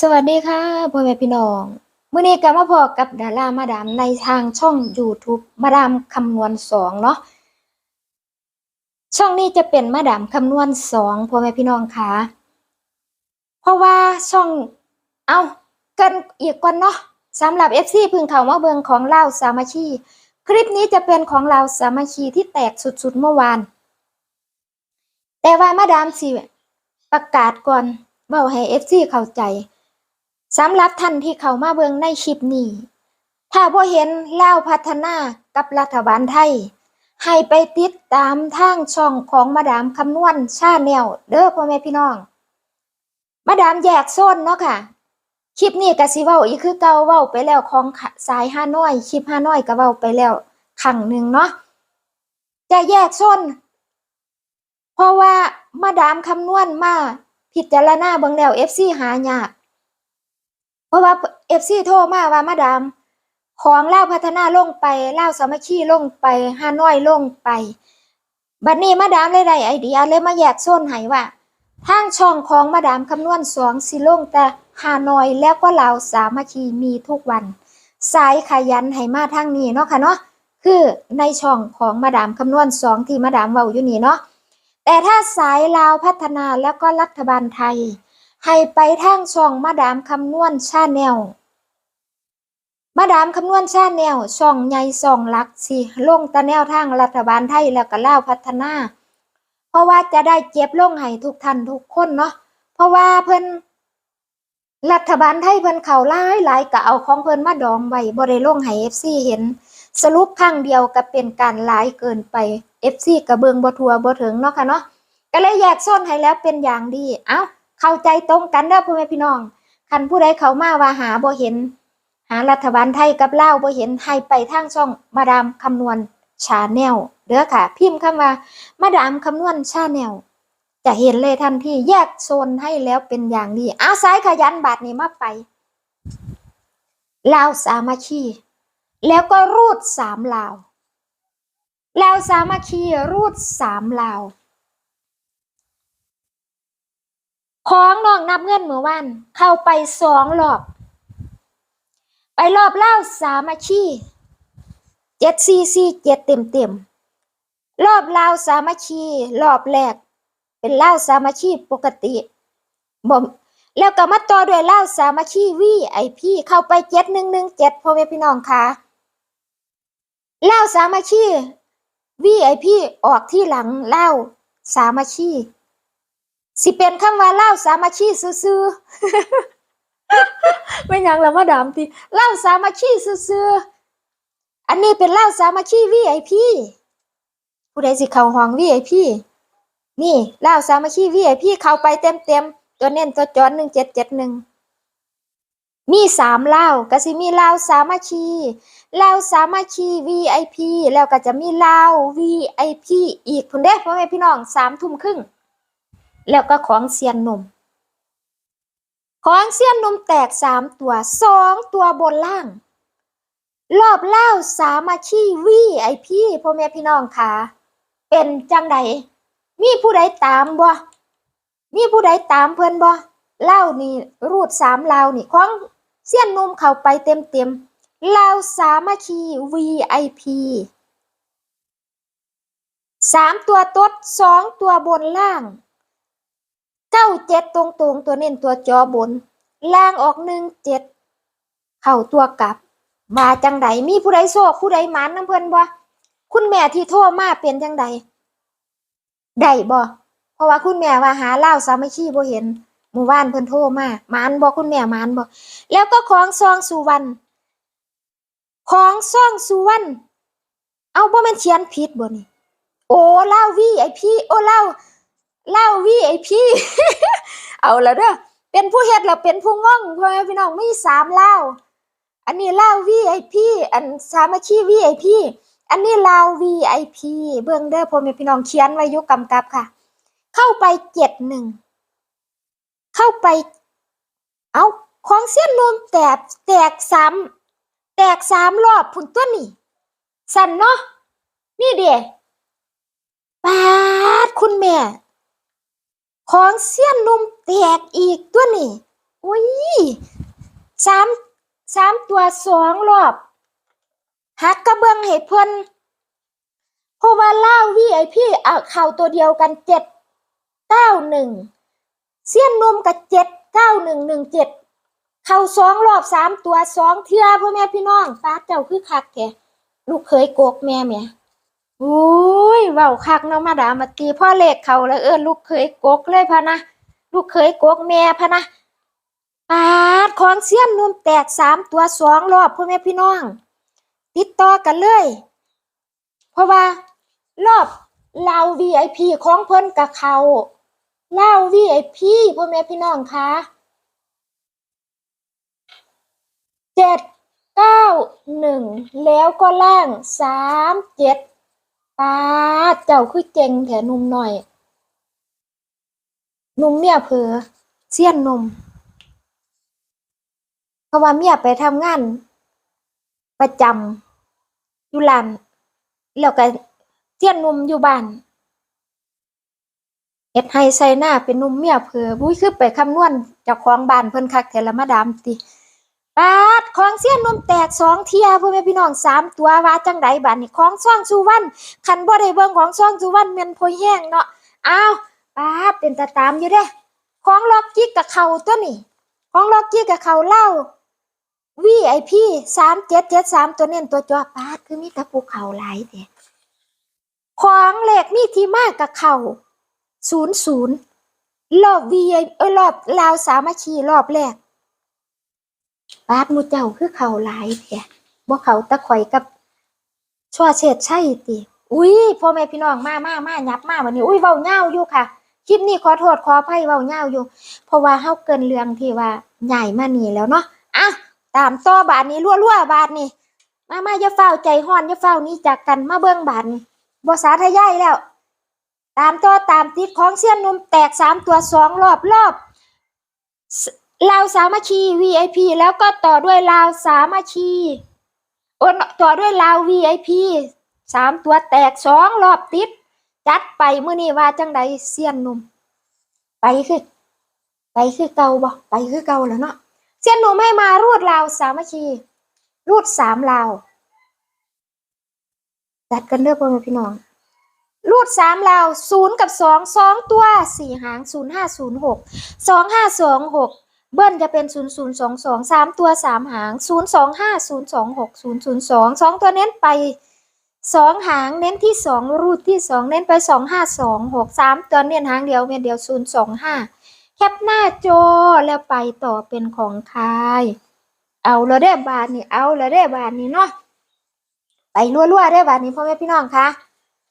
สวัสดีค่ะพ่อแม่พี่น้องเมื้อนี้ก็มาพบกับดารามาดามในทางช่อง YouTube มาดามคำนวณสองเนาะช่องนี้จะเป็นมาดามคำนวณสองพ่อแม่พี่น้องค่ะเพราะว่าช่องเอาเกินอีกก่อนเนาะสำหรับ FC พึ่งเข้ามาเบิ่งของเราสามัคคีคลิปนี้จะเป็นของเราสามัคคีที่แตกสุดๆเมื่อวาน แต่ว่ามาดามสิประกาศก่อนเว้าให้ FC เข้าใจ สำหรับท่านที่เข้ามาเบิ่งในคลิปนี้ ถ้าบ่เห็นลาวพัฒนากับรัฐบาลไทย ให้ไปติดตามทางช่องของมาดามคำนวณชาแนลเด้อพ่อแม่พี่น้อง มาดามแยกโซนเนาะค่ะ คลิปนี้ก็สิเว้าอีกคือเก่าเว้าไปแล้วของสายฮาน้อย คลิปฮาน้อยก็เว้าไปแล้วครั้งหนึ่งเนาะจะแยกโซนเพราะว่ามาดามคำนวณมาพิจารณาเบิ่งแล้ว FC หายาก ราะว่าเอฟซีโทรมาว่ามาดาม ของเล่าพัฒนาลงไปเล่าสามัคคีลงไปฮานอยลงไป บัดนี้มาดามเลยได้ไอเดียเลยมาแยกโซนให้ว่าทางช่องของมาดามคำนวณสองสิลงแต่ฮานอยแล้วก็ลาวสามัคคีมีทุกวัน สายขยันให้มาทางนี้เนาะค่ะเนาะคือในช่องของมาดามคำนวณสองที่มาดามเว้าอยู่นี่เนาะแต่ถ้าสายลาวพัฒนาแล้วก็รัฐบาลไทย ให้ไปทางช่องมาดามคำนวณชาแนลมาดามคำนวณชาแนลช่องใหญ่ช่องหลักสิลงตะแนวทางรัฐบาลไทยแล้วก็ล่าวพัฒนา เพราะว่าจะได้เก็บลงให้ทุกท่านทุกคนเนาะเพราะว่าเพิ่นรัฐบาลไทยเพิ่นเข้าหลายหลายก็เอาของเพิ่นมาดองไว้บ่ได้ลงให้ FC เห็น สรุปครั้งเดียวก็เป็นการหลายเกินไป FC ก็เบิงบ่ทั่วบ่ถึงเนาะค่ะเนาะก็เลยแยกโซนให้แล้วเป็นอย่างดีเอ้า เข้าใจตรงกันเด้อพ่อแม่พี่น้องคันผู้ใดเขามาว่าหาบ่เห็น หารัฐบาลไทยกับเลาบ่เห็นให้ไปทางช่องมาดามคำนวณชาแนลเด้อค่ะ พิมพ์คำว่า มาดามคำนวณชาแนลจะเห็นเลยทันทีแยกโซนให้แล้วเป็นอย่างดีอาสายขยันบาทนี้มาไปลาวสามัคคีแล้วก็รูดสามลาวลาวสามัคคีรูดสามลาว ของน้องนับเงินเมื่อวานเข้าไปสองรอบ ไปรอบเล่าสามัคคีเจ็ดซีซีเจ็ดเต็มเต็มรอบเล่าสามัคคีรอบแรก เป็นเล่าสามัคคีปกติบ่มแล้วก็มาต่อด้วยเล่าสามัคคีวีไอพีเข้าไปเจ็ดหนึ่งหนึ่งเจ็ดพ่อแม่พี่น้องค่ะเล่าสามัคคีวีไอพีออกที่หลังเล่าสามัคคี สิเป็นคำว่าเล่าสามัคคีซื่อๆไม่ยังละมาดามติเล่าสามัคคีซื่อๆอันนี้เป็นเล่าสามัคคี VIP ผู้ใดสิเข้าห้อง VIP นี่เล่าสามัคคี VIP เข้าไปเต็มๆตัวเน้นตัวจอนหนึ่งเจ็ดเจ็ดหนึ่งมีสามเล่าก็สิมีเล่าสามัคคีเล่าสามัคคี VIP แล้วก็จะมีเล่า VIP อีกพุ่นเด้พ่อแม่พี่น้องสามทุ่มครึ่ง แล้วก็ของเซียนหนุ่ม ของเซียนหนุ่มแตกสามตัวสองตัวบนล่าง รอบเล่าสามาชีวีไอพี่พ่อแม่พี่น้องค่ะ เป็นจังใดมีผู้ใดตามบ่ มีผู้ใดตามเพิ่อนบ่เล่านี่รูดสามเล่านี่ของเซียนนุ่มเข้าไปเต็มเต็มเล่าสามาชีวีไอพีสามตัวตดสองตัวบนล่าง เก้าเจ็ดตรงตรงตัวเน้นตัวจอบน ล่างออกหนึ่งเจ็ดเข้าตัวกลับ มาจังใดมีผู้ใดโซ่ผู้ใดหมานน้ำเพิ่นบ่คุณแม่ที่โทรมาเป็นจังใดได้บ่เพราะว่าคุณแม่ว่าหาเล่าสามัคคีบ่เห็นหมู่บ้านเพิ่นโทรมาหมานบ่คุณแม่หมานบ่แล้วก็ของซองสุวรรณของซองสุวรรณเอาบ่แม่นเขียนผิดบ่นี่โอ้เล่าวีไอพีโอเล่า เล่าวีไอพีเอาแล้วเด้อเป็นผู้เฮ็ดแล้วเป็นผู้ง่องพ่อแม่พี่น้องมีสามเล่าอันนี้เล่าวีไอพีอันสามัคคีวีไอพีอันนี้เลาวีไอพีเบิ่งเด้อพ่อแม่พี่น้องเขียนไว้ยู่กำกับค่ะ เข้าไปเจ็ดหนึ่งเข้าไป เอาของเส้นรวมแตกแตกสามแตกสามรอบผุนตัวนี่สั่นเนาะนี่เด้ปาดคุณแม่ ของเสี้ยนนมแตกอีกตัวนี่อุ้ยสามสามตัวสองรอบหักกระเบื้องให้เพิ่นเพราะว่าเล่าวีไอพี่เอาเข่าตัวเดียวกันเจ็ดเก้าหนึ่งเสี้ยนนมกับเจ็ดเก้าหนึ่งหนึ่งเจ็ดเข่าสองรอบสามตัวสองเทือพ่อแม่พี่น้องป้าเจ้าคือคักแกลูกเคยโกกแม่แม่ อุ้ยเว้าคักเนาะมาดามาตีพ่อเลขเขาแล้วเออลูกเคยกกเลยพะนะลูกเคยกกแม่พะนะปาดของเสี้ยนนุ่มแตกสามตัวสองรอบพ่อแม่พี่น้อง ติดต่อกันเลย เพราะว่า รอบเรา VIP ของเพิ่นกับเขาเล่า VIP พ่อแม่พี่น้องคะเจ็ดเก้าหนึ่งแล้วก็ล่างสามเจ็ด ปาดเจ้าคือเก่งแถหนุ่มหน่อยหนุ่มเมียเผลอเสี้ยนนุ่มเพราะว่าเมียไปทำงาน ประจำอยู่ร้านแล้วก็เสี้ยนนุ่มอยู่บ้านเฮ็ดให้ใส่หน้าเป็นหนุ่มเมียเผลอบุ้ยคือไปคำนวณจ้าของบ้านเพิ่นคักแท้ละมาดามติ ปาดของเสี้ยนนมแตกสองเทียพ่อแม่พี่น้องสามตัวว่าจังไดบัดนี้ของซ่องสุวรรณคันบ่ได้เบิ่งของซ่องสุวรรณแม่นพอแห้งเนาะอ้าวปาดเป็นตาตามอยู่เด้ของล็อกกี้กับเขาตัวนี่ของล็อกกี้กับเขาเล่า VIP สามเจ็ดเจ็ดสามตัวเน้นตัวจอปาดคือมีตะปูเขาหลายแต่ของเหล็กมีที่มากกับเขาศูนย์ศูนย์รอบ VIP เออรอบลาวสามัคคีรอบแรก ปาดมูเจ้าคือเขาหลายแต่บ่เขาตะข่อยกับชั่วเฉดใช่ติอุ้ยพ่อแม่พี่น้องมามามายับมาวันนี้ อุ้ยเว้าเง่าอยู่ค่ะ คลิปนี้ขอโทษขออภัยเว้าเง่าอยู่ เพราะว่าเฮาเกินเรื่องที่ว่าใหญ่มานี่แล้วเนาะอะตามต่อบาทนี้รั่วๆบาทนี้มามาอย่าเฝ้าใจฮ้อนอย่าเฝ้านี้จากกันมาเบิ่งบาทนี้บ่สาทยายแล้ว ตามต่อตามติดของเสี้ยนนมแตกสามตัวสองรอบรอบ ลาวสามัคคี VIP แล้วก็ต่อด้วยลาวสามัคคีโอนต่อด้วยลาว VIP สามตัวแตกสองรอบติด จัดไปมื้อนี้ว่าจังใดเสี้ยนหนุ่ม ไปคือ ไปคือเก่าบ่ไปคือเก่าแล้วเนาะเสี้ยนหนุ่มให้มารูดลาวสามัคคี รูดสามลาวจัดกันเด้อพ่อแม่พี่น้องรูดสามลาวศูนย์กับสองสองตัวสี่หางศูนย์ห้าศูนย์หกสองห้าสองหก เบิ้ลจะเป็นศูนย์ศูนย์สามตัวสามหางศูนย์สองห้าศูนย์สองตัวเน้นไปสองหางเน้นที่สองรูดที่สองเน้นไปสองห้าสามตัวเน้นหางเดียวเม็ดเดียวศูนย์สองห้าแคปหน้าจอแล้วไปต่อเป็นของใครเอาแล้วได้บาทนี่เอาแล้วได้บาทนี่เนาะไปรัวๆได้บาทนี้พ่อแม่พี่น้องคะ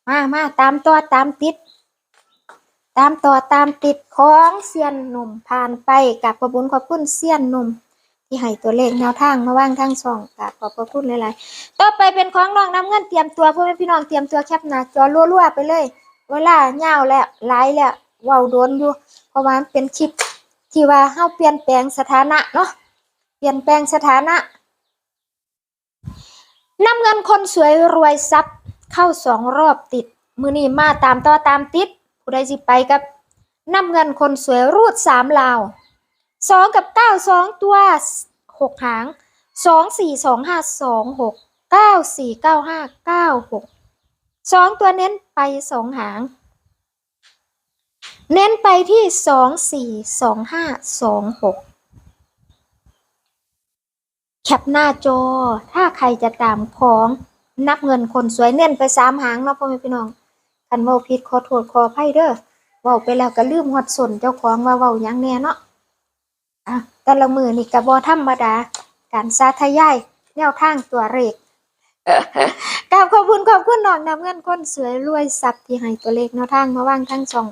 มามาตามต่อตามติด ตามต่อตามติดของเซียนหนุ่มผ่านไปกับขอบคุญขอบคุณเซียนหนุ่ม ที่ให้ตัวเลขแนวทางมาว่างทั้งสองกับขอบพระคุณหลายๆต่อไปเป็นของน้องน้ำเงินเตรียมตัวพ่อแม่พี่น้องเตรียมตัวแคปหน้าจอรัวๆไปเลย เวลาเงาแล้วไลายแล้วเว้าโดนอยู่ เพราะว่าเป็นคลิปที่ว่าเฮาเปลี่ยนแปลงสถานะเนาะเปลี่ยนแปลงสถานะนำเงินคนสวยรวยทรัพย์เข้าสองรอบติด มือนี้มาตามต่อตามติด ผู้ใดสิไปกับนำเงินคนสวยรูดสามลาวสองกับเก้าสองตัวหกหางสองสี่สองห้าสองหกเก้าสี่เก้าห้าเก้าหกสองตัวเน้นไปสองหาง เน้นไปที่สองสี่สองห้าสองหกแคปหน้าจอถ้าใครจะตามของนับเงินคนสวยเน้นไปสามหางเนาะพ่อแม่พี่น้อง คันเว้าผิดขอโทษขออภัยเด้อเว้าไปแล้วก็ลืมฮอดสนเจ้าของว่าเว้ายังแน่เนาะอะแต่ละมือนี่ก็บ่ธรรมดา การสาธยายแนวทางตัวเลขกราบขอบคุณขอบคุณน้องนำเงินคนสวยรวยทรัพย์ที่ให้ตัวเลขแนวทางมาวางทั้งสอง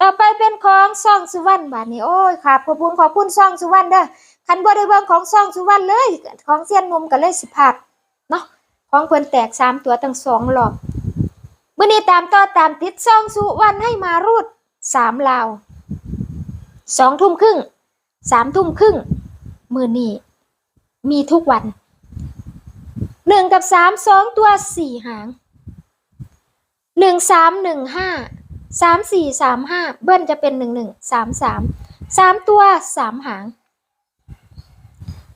ต่อไปเป็นของซ่องสุวรรณบาดนี้โอ้ยครับขอบคุณขอบคุณซ่องสุวรรณเด้อคันบ่ได้เบิ่งของซ่องสุวรรณเลย ของเซียนหนุ่มก็เลยสิพาดเนาะของเพิ่นแตกสามตัวตั้งสองรอบ มื่อนี้ตามต่อตามติดซองสุวรรณให้มารูดสามลาวสองทุ่มครึ่งสามทุ่มครึ่งมือนี้มีทุกวันหนึ่งกับสามสองตัวสี่หางหนึ่งสามหนึ่งห้าสามสี่สามห้าเบิ้ลจะเป็นหนึ่งหนึ่งสามสามสามตัวสามหาง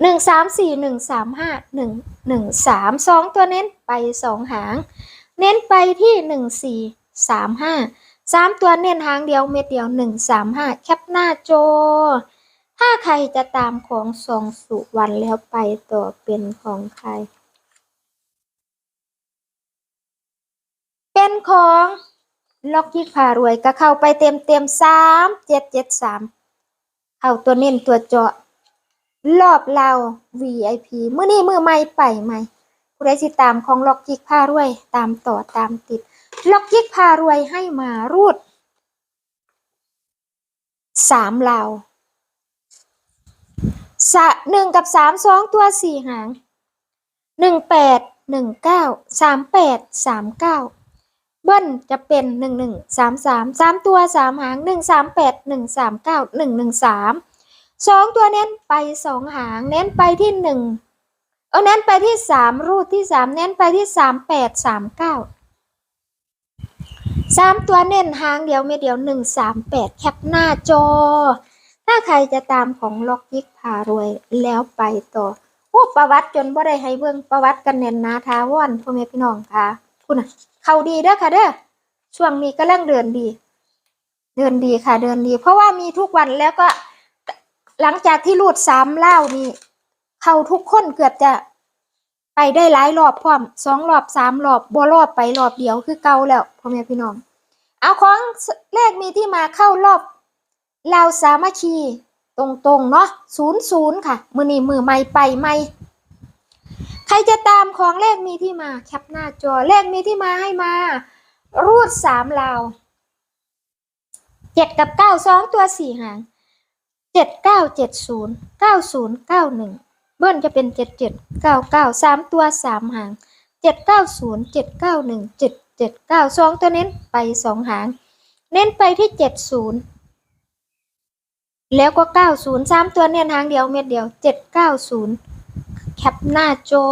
หนึ่งสามสี่หนึ่งสามห้าหนึ่งหนึ่งสามสองตัวเน้นไปสองหาง เน้นไปที่หนึ่งสี่สามห้าสามตัวเน้นหางเดียวเม็ดเดียวหนึ่งสามห้าแคปหน้าโจ ถ้าใครจะตามของสองสุวรรณแล้วไปต่อเป็นของใคร เป็นของล็อกยิกพารวยก็เข้าไปเต็มเต็มสามเจ็ดเจ็ดสามเข้าตัวเน้นตัวเจาะรอบเรา VIP มื้อนี้มือใหม่ไปใหม ผู้ใดสิตามของล็อกยิกพารวย ตามต่อตามติด ล็อกยิกพารวยให้มารูดสามลาสะหนึ่งกับสามสองตัวสี่หางหนึ่งแปดหนึ่งเก้าสามแปดสามเก้าเบิ้ลจะเป็นหนึ่งหนึ่งสามสามสามตัวสามหางหนึ่งสามแปดหนึ่งสามเก้าหนึ่งหนึ่งสามสองตัวเน้นไปสองหางเน้นไปที่หนึ่ง เอาเน้นไปที่สามรูดที่สามเน้นไปที่สามแปดสามเก้าสามตัวเน้นหางเดียวเม็ดเดียวหนึ่งสามแปดแคปหน้าจอ ถ้าใครจะตามของล็อกยิกพารวยแล้วไปต่อโอ้ประวัติจนบ่ได้ให้เบิ่งประวัติกันแน่นนาทาว่อนพ่อแม่พี่น้องค่ะคุณเขาดีเด้อค่ะเด้อช่วงนี้ก็เร่งเดินดี เดินดีค่ะเดินดี เพราะว่ามีทุกวันแล้วก็หลังจากที่รูดสามเล่านี่ เขาทุกคนเกือบจะไปได้หลายรอบพร้อมสองรอบสามรอบบ่รอบไปรอบเดียวคือเก่าแล้วพ่อแม่พี่น้อง เอาของเลขมีที่มาเข้ารอบลาวสามัคคีตรงๆเนาะศูนย์ศูนย์ค่ะ มือนี้มือไม่ไปไม่ใครจะตามของเลขมีที่มาแคปหน้าจอเลขมีที่มาให้มา รูดสามลาวเจ็ดกับเก้าสองตัวสี่หางเจ็ดเก้าเจ็ดศูนย์เก้าศูนย์เก้าหนึ่ง บิ้ลจะเป็นเจ็ดเจ็ดเก้าเก้าสามตัวสามหางเจ็ดเก้าศูนย์เจ็ดเก้าหนึ่งเจ็ดเจ็ดเก้าสองตัวเน้นไปสองหาง เน้นไปที่เจ็ดศูนย์แล้วก็เก้าศูนย์สามตัวเน้นหางเดียวเม็ดเดียวเจ็ดเก้าศูนย์แคปหน้าจอ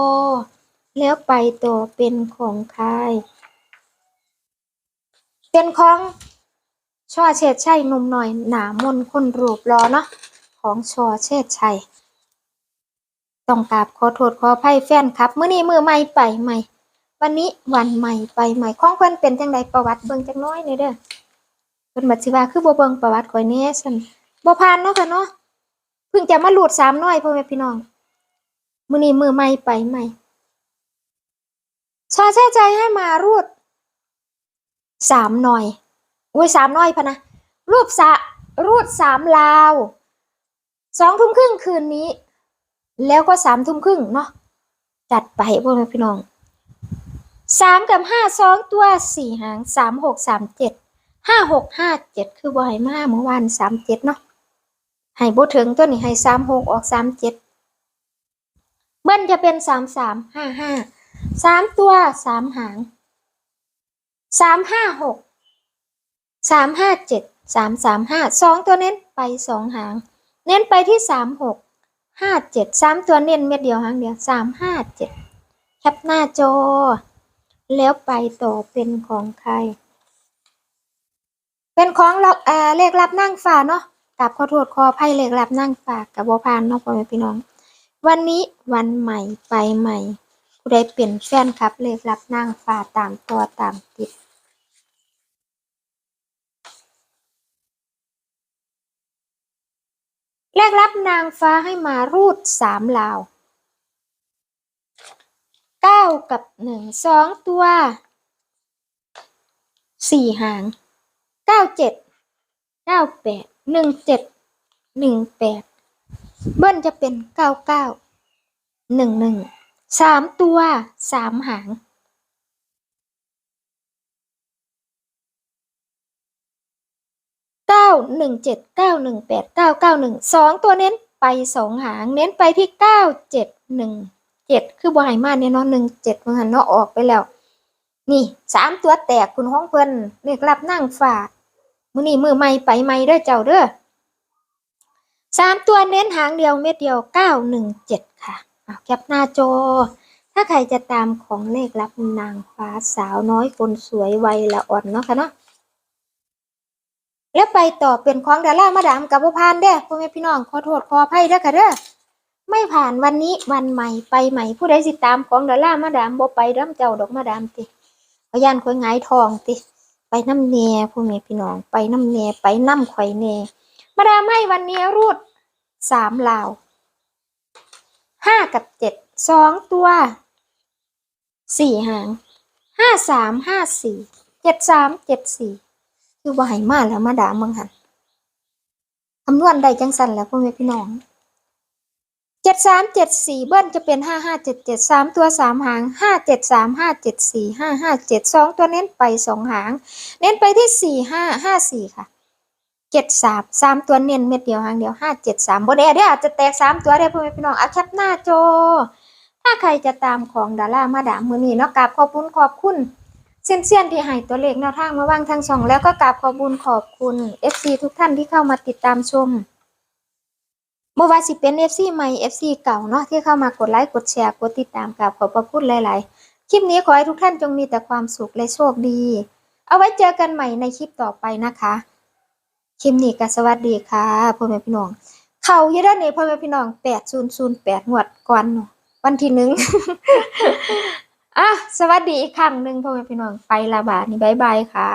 แล้วไปต่อเป็นของใครเป็นของช่อเชษชัยนุ่มหน่อยหนามนคนรูปรอเนาะของช่อเชษชัย ต้องกราบขอโทษขออภัยแฟนครับมื้อนี้มือใหม่ไปใหม่ วันนี้วันใหม่ไปใหม่ของเพิ่นเป็นจังไดประวัติเบิ่งจักน้อยหน่อยเด้อเพิ่นบัดสิว่าคือบ่เบิ่งประวัติข่อยแน่ซั่นบ่ผ่านเนาะค่ะเนาะเพิ่งจะมาหลุดสามน้อยพ่อแม่พี่น้องมื้อนี้มือใหม่ไปใหม่ชาแช่ใจให้มารูดสามหน่อยอุ้ยสามน้อยพะนะรูปสะรูดสามลาวสองทุ่มครึ่งคืนนี้ แล้วก็สามทุ่มครึ่งเนาะจัดไปพ่อแม่พี่น้องสามกับห้าสองตัวสี่หางสามหกสามเจ็ดห้าหกห้าเจ็ดคือบ่อยมากเมื่อวานสามเจ็ดเนาะให้บ่ถึงตัวนี้ให้สามหกออกสามเจ็ดเบิ้ลจะเป็นสามสามห้าห้าสามตัวสามหางสามห้าหกสามห้าเจ็ดสามสามห้าสองตัวเน้นไปสองหาง เน้นไปที่สามหก ห้าเจ็ดสามตัวเน้นเม็ดเดียวหางเดียวสามห้าเจ็ดแคปหน้าจอ แล้วไปต่อเป็นของใคร เป็นของล็อกเอ่อเลขรับนั่งฝาเนาะกับขอโทษขออภัยเลขรับนั่งฝากกับบพานเนาะพ่อแม่พี่น้อง วันนี้วันใหม่ไปใหม่ผู้ใดเป็นแฟนคลับเลขรับนั่งฝาตามตัวตามติด แรกรับนางฟ้าให้มารูดสามลาวเก้ากับหนึ่งสองตัวสี่หางเก้าเจ็ดเก้าแปดหนึ่งเจ็ดหนึ่งแปดเบิ้ลจะเป็นเก้าเก้าหนึ่งหนึ่งสามตัวสามหาง ก้าหนึ่งเจ็ดเก้าหนึ่งแปดเก้าเก้าหนึ่งสองตัวเน้นไปสองหาง เน้นไปที่เก้าเจ็ดหนึ่งเจ็ดคือบ่ายมากเนี่ยเนาะหนึ่งเจ็ดมันหันเนาะออกไปแล้ว นี่สามตัวแตกคุณห้องเพิ่นเรียกรับนั่งฝากมือนี่มือใหม่ไปใหม่เด้อเจ้าเด้อสามตัวเน้นหางเดียวเม็ดเดียวเก้าหนึ่งเจ็ดค่ะเอาแคปหน้าจอ ถ้าใครจะตามของเลขรับนางฟ้าสาวน้อยคนสวยวัยละอ่อนเนาะค่ะเนาะ แล้วไปต่อเป็นของดารามาดามกับบ่พานเด้อพ่อแม่พี่น้องขอโทษขออภัยเด้อค่ะเด้อไม่ผ่านวันนี้วันใหม่ไปใหม่ผู้ใดสิตามของดาร์มาดามบ่ไปดํเจ้าดอกมาดามติพยานข่อยงายทองติ ไปน้ำแน่พ่อแม่พี่น้อง ไปน้ำแน่ไปน้ำข่อยแน่มาดามให้วันนี้รูดสามลาวห้ากับเจ็ดสองตัวสี่หางห้าสามห้าสี่เจ็ดสามเจ็ดสี่ คือบ่ให้มาแล้วมาดามมึงหันคำนวณได้จังสันแล้วพ่อแม่พี่น้องเจ็ดสามเจ็ดสี่เบิ้ลจะเป็นห้าห้าเจ็ดเจ็ดสามตัวสามหางห้าเจ็ดสามห้าเจ็ดสี่ห้าห้าเจ็ดสองตัวเน้นไปสองหาง เน้นไปที่สี่ห้าห้าสี่ค่ะเจ็ดสามสามตัวเน้นเม็ดเดียวหางเดียวห้าเจ็ดสามบนแอร์เดี๋ยวอาจจะแตกสามตัวได้พ่อแม่พี่น้องเอาแคปหน้าโจถ้าใครจะตามของดารามาดามมือนี้เนาะกราบขอบคุณขอบคุณ เซียนเซียนๆที่ให้ตัวเลขแนวทางมาวางทางช่อง แล้วก็กราบขอบคุณขอบคุณ FC ทุกท่านที่เข้ามาติดตามชมบ่ว่าสิเป็น FC ใหม่ FC เก่าเนาะที่เข้ามากดไลค์กดแชร์กดติดตามกราบขอบพระคุณหลาย ๆ คลิปนี้ขอให้ทุกท่านจงมีแต่ความสุขและโชคดี เอาไว้เจอกันใหม่ในคลิปต่อไปนะคะคลิปนี้ก็สวัสดีค่ะพ่อแม่พี่น้อง เขาเยอะด้านนี้พ่อแม่พี่น้องแปดศูนย์ศูนย์แปดงวดก่อนวันที่หนึ่ง อะสวัสดีอีกครั้งหนึ่งพ่อแม่พี่น้องไปละบาทนี่บายบายค่ะ